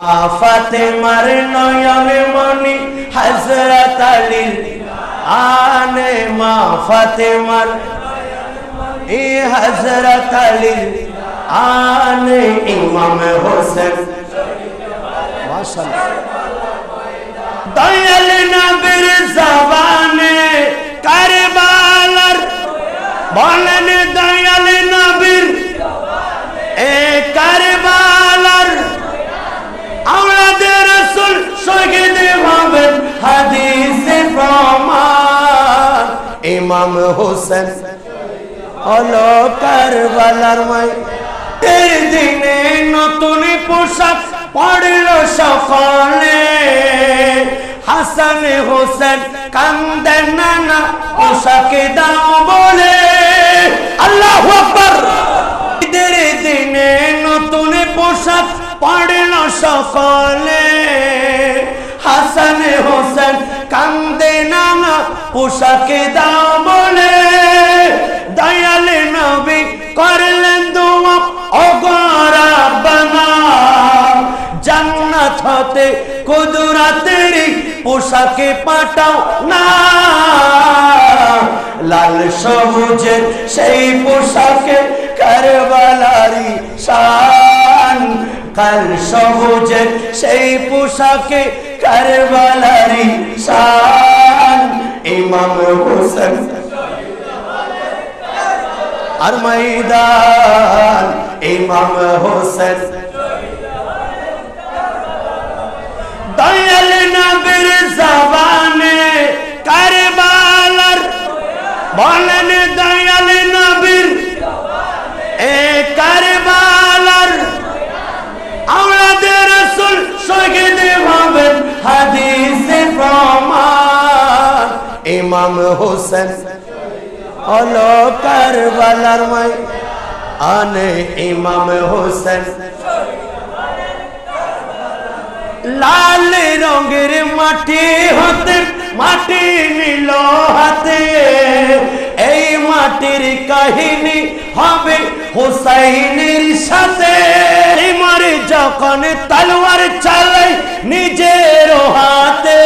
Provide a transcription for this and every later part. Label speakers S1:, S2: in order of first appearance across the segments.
S1: ফাতেমার নয়নে মনি হজরত আলীর আনে মা ফাতেমার এ হজরত আলীর আনে ইমাম হোসেন। মাশাআল্লাহ। দয়াল নবীর হোসেন। হলো কারবালার মাই। তের দিনে নতুন পোশাক পড়ল সকলে। হাসান হোসেন কান্দেন নানা পোশাকে দাও বলে। আল্লাহ আকবর। ঈদের দিনে নতুন পোশাক পড়ল সকলে। হাসান হোসেন কান্দে নানা পোশাকে দাও বলে। হতে কুদরাতের পোশাকে পাঠাও না। লাল সবুজের সেই পোশাকে কারবালারি শান কাল সবুজের সেই পোশাকে কারবালারি শান ইমাম হোসেন আর ময়দান, ইমাম হোসেন বলেন দয়াল নবীর, এ কারবালার আমাদের রসুল শহীদ হবেন হাদিসে প্রমাণ। ইমাম হোসেন হলো কারবালার মাই, আনে ইমাম হোসেন। লাল রঙের মাটি হতে মাটি নিল হাতে, এই মাটির কাহিনী হবে হোসাইনের সাথে। মরে যখন তলোয়ার চালাই নিজের হাতে,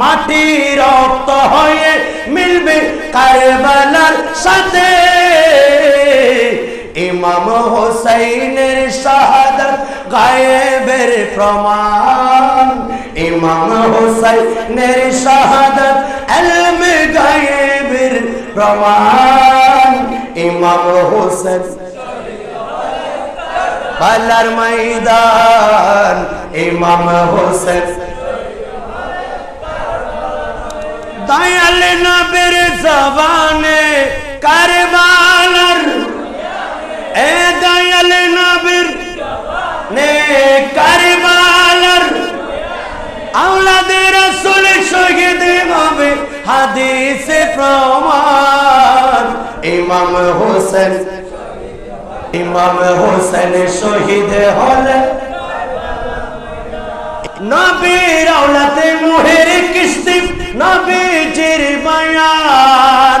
S1: মাটি রক্ত হয়ে মিলবে কারবালার সাথে। ইমাম হোসাইনের শাহাদত গায়েবের প্রমাণ। ইমাম হোসাইনের শাহাদত এলম গায়েবের প্রমাণ। ইমাম হোসেন বালার ময়দান। ইমাম হোসেন দয়াল নবীর জবানে কারবালার। এ দয়াল নবীর নে কারবালার আওলাদের রাসূল শহীদ হবে হাদিসে প্রমাণ। ইমাম হোসেন ইমাম হোসেন শহীদ হলেন নবীর আওলাদে মুহের কিস্তি, নবীজির বায়ান।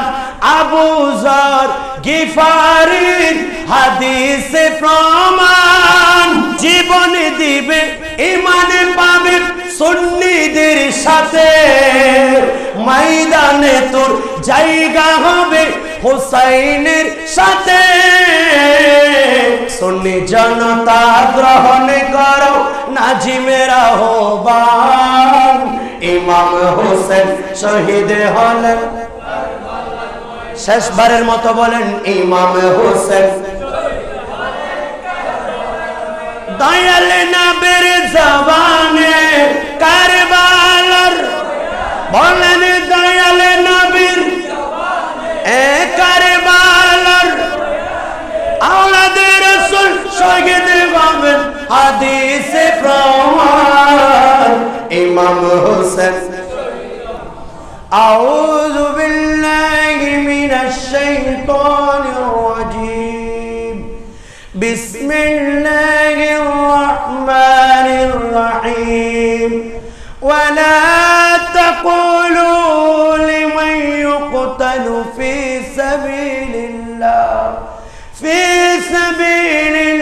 S1: আবু জর গিফারির হাদিসে প্রমাণ। জায়গা হবে হোসাইনের সাথে। সুন্নি জনতা গ্রহণ করো, নাজিমের আহ্বান। ইমাম হোসেন শহীদ হলেন শেষবারের মতো বলেন, ইমাম হোসেন। দয়াল নবীর জবানে কারবালার বলেন إمام حسين أعوذ بالله من الشيطان الرجيم. بسم الله الرحمن الرحيم. ولا تقولوا لمن يقتل في سبيل الله. في سبيل الله